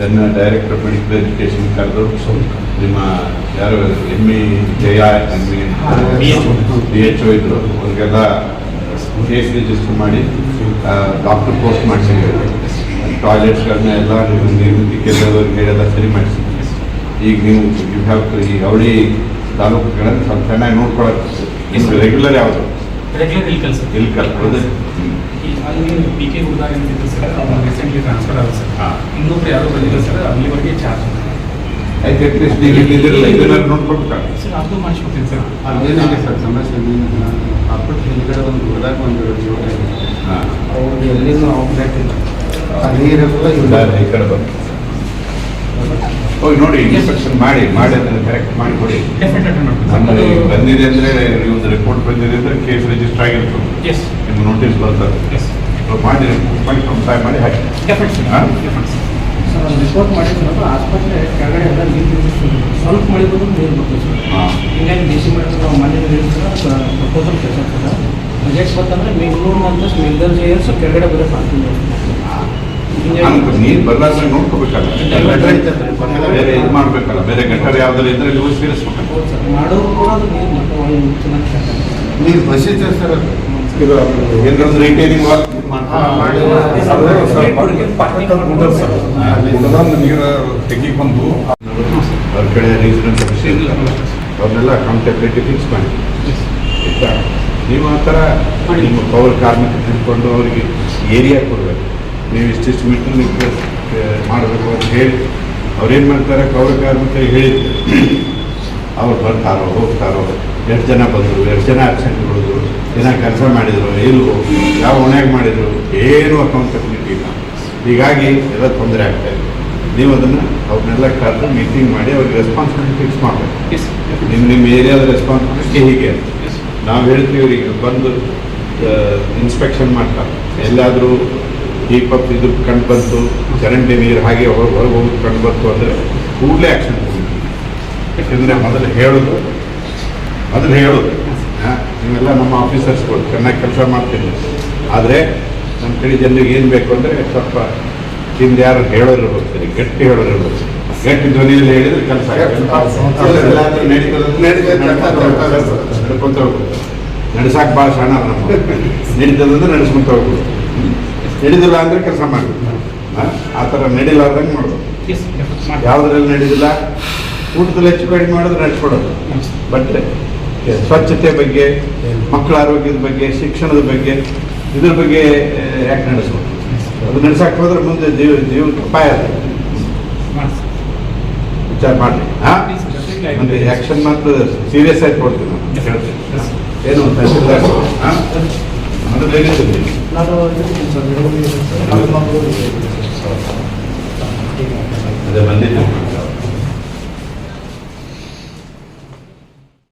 ಇತ್ತು director medical education ಕರೆದು ನಿಮ್ಮ ಯಾರು M E Jaya M E D H O ಇದ್ರು. ಅವ್ರಿಗೆಲ್ಲ ಕೇಸ್ ರಿಜಿಸ್ಟರ್ ಮಾಡಿ ಡಾಕ್ಟರ್ ಪೋಸ್ಟ್ ಮಾಡಿಸಿದ್ರು. ಟಾಯ್ಲೆಟ್ಸ್ಗಳನ್ನ ಎಲ್ಲ ನೀವು ನಿರ್ಮಿತಿ ಕೆಲವರಿಗೆ ಎಲ್ಲ ಸರಿ ಮಾಡಿಸಿ ಈಗ ನೀವು ಯು ಹ್ಯಾವ್ ಟು ಈ ಅವಳಿ ತಾಲೂಕುಗಳನ್ನು ಸ್ವಲ್ಪ ಚೆನ್ನಾಗಿ ನೋಡ್ಕೊಳಕ್ಕೆ ಇನ್ನು ರೆಗ್ಯುಲರ್ ಯಾವುದು? ರೆಗ್ಯುಲರ್ ಇಲ್ಲಿ ಕೆಲಸ ಇಲ್ಲಿ ಕಲ್ಪೋದು ಅಲ್ಲಿ ಪಿ ಕೆ ಹುಡುಗ ಏನಿದ್ರು ಸರ್ ಅವ್ರು ರೀಸೆಂಟ್ಲಿ ಟ್ರಾನ್ಸ್ಫರ್ ಆಗುತ್ತೆ ಸರ್ ಹಾಂ. ಇನ್ನೊಬ್ರು ಯಾರು ಬಂದಿಲ್ಲ ಸರ್ ಅಲ್ಲಿವರೆಗೆ ಚಾರ್ಜ್ ಆಯ್ತು ಅಟ್ಲೀಸ್ಟ್ ನೀವು ಇಲ್ಲಿದ್ದಿರಲ್ಲ ಇದನ್ನ ನೋಡ್ಕೊಳ್ಬೇಕಾಗ ಸರ್ ಅದು ಮಾಡಿಸ್ಕೊಡ್ತೀನಿ ಸರ್ ಅದೇನಿಲ್ಲ ಸರ್ ಸಮಸ್ಯೆ ಹಾಸ್ಪಿಟ್ಲ್ ಹಿಂದ್ಗಡೆ ಒಂದು ಹುಡುಗಾಗ ಒಂದು ಜೀವ ಹಾಂ. ಅವ್ರಿಗೆ ಎಲ್ಲಿನೂ ಔಟ್ಲೆಟ್ ಇಲ್ಲ. ನೀರೆಲ್ಲ ಇಲ್ಲ ಈ ಕಡೆ ಬಂದು ಹೋಗಿ ನೋಡಿ ಇನ್ಸ್ಪೆಕ್ಷನ್ ಮಾಡಿ ಮಾಡಿ ಅದನ್ನು ಕರೆಕ್ಟ್ ಮಾಡಿ ಕೊಡಿ. ನಮ್ಮಲ್ಲಿ ಬಂದಿದೆ ಅಂದರೆ ಒಂದು ರಿಪೋರ್ಟ್ ಬಂದಿದೆ ಅಂದರೆ ಕೇಸ್ ರಿಜಿಸ್ಟರ್ ಆಗಿರ್ತದೆ. ಎಸ್ ನಿಮ್ಮ ನೋಟಿಸ್ ಬರ್ತದೆ. ಮಾಡಿ ಮಾಡಿ ಕಂಪ್ಲೈ ಮಾಡಿ ಹಾಕಿ ಸರ್ ಹಾಂ? ಸರ್ ಸರ್ ರಿಪೋರ್ಟ್ ಮಾಡಿದ್ರು ಆಸ್ಪತ್ರೆ ಕೆಳಗಡೆ ಎಲ್ಲ ನೀರು ಸ್ವಲ್ಪ ಮಳೆ ಬಂದು ನೀರು ಬರ್ತದೆ ಸರ್ ಹಿಂಗಾಗಿ ಡಿ ಸಿ ಮೇಡಮ್ ನಾವು ಮನೆ ಪ್ರಪೋಸಲ್ ಕಳ್ಸಿರ್ತಾರೆ ಬಜೆಟ್ ಬಂತಂದ್ರೆ ಬೆಂಗಳೂರು ಅಂತ ಮೇಲ್ದರ್ಜೆ ಜೇರ್ಸ್ ಕೆಳಗಡೆ ಬರೋ ಪಾರ್ಕಿಂಗ್ ಅನುಕೂಲ ನೀರು ಬರ್ಲಾರ್ದಂಗೆ ನೋಡ್ಕೋಬೇಕಲ್ಲ ಬೇರೆ ಇದು ಮಾಡಬೇಕಲ್ಲ. ಬೇರೆ ಗಟ್ಟರ್ ಯಾವ್ದಾರು ಇದ್ರೆ ನೀವು ಸೇರಿಸ್ಬೇಕು ನೀರು ಬಸ್ಸಿದೆ ಸರ್ ಇದು ಏನೊಂದು ರಿಟೈನಿಂಗ್ ಒಂದೊಂದು ನೀರು ತೆಗಿ ಬಂದು ಅವ್ರ ಕಡೆ ರೀಸನಲ್ ಅವ್ರನ್ನೆಲ್ಲ ಅಕೌಂಟಬಿಲಿಟಿ ಫಿಕ್ಸ್ ಮಾಡಿ. ಆಯ್ತಾ? ನೀವು ಆ ಥರ ನಿಮ್ಮ ಪೌರ ಕಾರ್ಮಿಕರು ತಿಳ್ಕೊಂಡು ಅವರಿಗೆ ಏರಿಯಾ ಕೊಡಬೇಕು. ನೀವು ಇಷ್ಟಿಷ್ಟು ಮೀಟರ್ ನೀವು ಮಾಡಬೇಕು ಅಂತ ಹೇಳಿ, ಅವ್ರೇನು ಮಾಡ್ತಾರೆ? ಪೌರ ಕಾರ್ಮಿಕರಿಗೆ ಹೇಳಿದ್ರು. ಅವ್ರು ಬರ್ತಾರೋ ಹೋಗ್ತಾರೋ? ಎಷ್ಟು ಜನ ಬಂದರು? ಎಷ್ಟು ಜನ ಆಕ್ಷನ್ ಕೊಡೋದು ದಿನ ಕೆಲಸ ಮಾಡಿದರು ಏನು ಯಾವ ಹೊಣೆಗೆ ಮಾಡಿದರು ಏನೂ ಅಕೌಂಟಬಿಲಿಟಿ ಇಲ್ಲ ಹೀಗಾಗಿ ಎಲ್ಲ ತೊಂದರೆ ಆಗ್ತಾ ಇದೆ. ನೀವು ಅದನ್ನು ಅವ್ರನ್ನೆಲ್ಲ ಕರೆದು ಮೀಟಿಂಗ್ ಮಾಡಿ ಅವ್ರಿಗೆ ರೆಸ್ಪಾನ್ಸಿಬಿಲಿಟಿ ಫಿಕ್ಸ್ ಮಾಡಬೇಕು. ನಿಮ್ಮ ನಿಮ್ಮ ಏರಿಯಾದ ರೆಸ್ಪಾನ್ಸಿಬಿಲಿಟಿ ಹೀಗೆ ಅಂತ. ನಾವು ಹೇಳ್ತೀವಿ ಅವರಿಗೆ ಬಂದು ಇನ್ಸ್ಪೆಕ್ಷನ್ ಮಾಡ್ತಾರೆ ಎಲ್ಲಾದರೂ ದೀಪ ಇದು ಕಂಡು ಬಂತು ಚರಂಡಿ ನೀರು ಹಾಗೆ ಹೊರಗೆ ಹೊರಗೆ ಹೋಗೋದು ಕಂಡು ಬಂತು ಅಂದರೆ ಕೂಡಲೇ ಆ್ಯಕ್ಷನ್ ಯಾಕೆಂದರೆ ಮೊದಲು ಹೇಳೋದು ಮೊದಲು ಹೇಳೋದು. ನೀವೆಲ್ಲ ನಮ್ಮ ಆಫೀಸರ್ಸ್ಗಳು ಚೆನ್ನಾಗಿ ಕೆಲಸ ಮಾಡ್ತೀನಿ. ಆದರೆ ನಮ್ಮ ಕಡೆ ಜನರಿಗೆ ಏನು ಬೇಕು ಅಂದರೆ ಸ್ವಲ್ಪ ಹಿಂದೆ ಯಾರು ಹೇಳೋರು ಇರ್ಬೇಕು ಸರಿ ಗಟ್ಟಿ ಹೇಳೋರು ಇರ್ಬೇಕು ಗಟ್ಟಿ ಧ್ವನಿಯಲ್ಲಿ ಹೇಳಿದ್ರೆ ಕೆಲಸ ನಡ್ಕೊಂತ ಹೋಗ್ಬೋದು ನಡ್ಸಕ್ಕೆ ಭಾಳ ಸಣ್ಣ ನಮ್ಮ ನಡೀತದಂದ್ರೆ ನಡೆಸ್ಕೊಂತ ಹೋಗ್ಬೋದು ನಡೀದಿಲ್ಲ ಅಂದರೆ ಕೆಲಸ ಮಾಡಬೇಕು. ಆ ಥರ ನಡಿಲಾರ್ದಂಗೆ ಮಾಡೋದು ಯಾವುದ್ರಲ್ಲಿ ನಡೀದಿಲ್ಲ? ಊಟದಲ್ಲಿ ಹೆಚ್ಚು ಕಡಿಮೆ ಮಾಡಿದ್ರೆ ನಡ್ಸ್ಕೊಡೋದು. ಬಟ್ ಸ್ವಚ್ಛತೆ ಬಗ್ಗೆ, ಮಕ್ಕಳ ಆರೋಗ್ಯದ ಬಗ್ಗೆ, ಶಿಕ್ಷಣದ ಬಗ್ಗೆ, ಇದ್ರ ಬಗ್ಗೆ ಯಾಕೆ ನಡೆಸ್ಬೇಕು? ಅದು ನಡೆಸಕ್ ಹೋದ್ರೆ ಮುಂದೆ ಜೀವ ಜೀವಕ್ಕೆ ಅಪಾಯ ಅದ ವಿಚಾರ ಮಾಡಿ ಹಾಂ? ಮಾತ್ರ ಸೀರಿಯಸ್ ಆಗಿ ಕೊಡ್ತೀನಿ. ಏನು ಹಾಂ. ಅದು ಮಕ್ಕಳು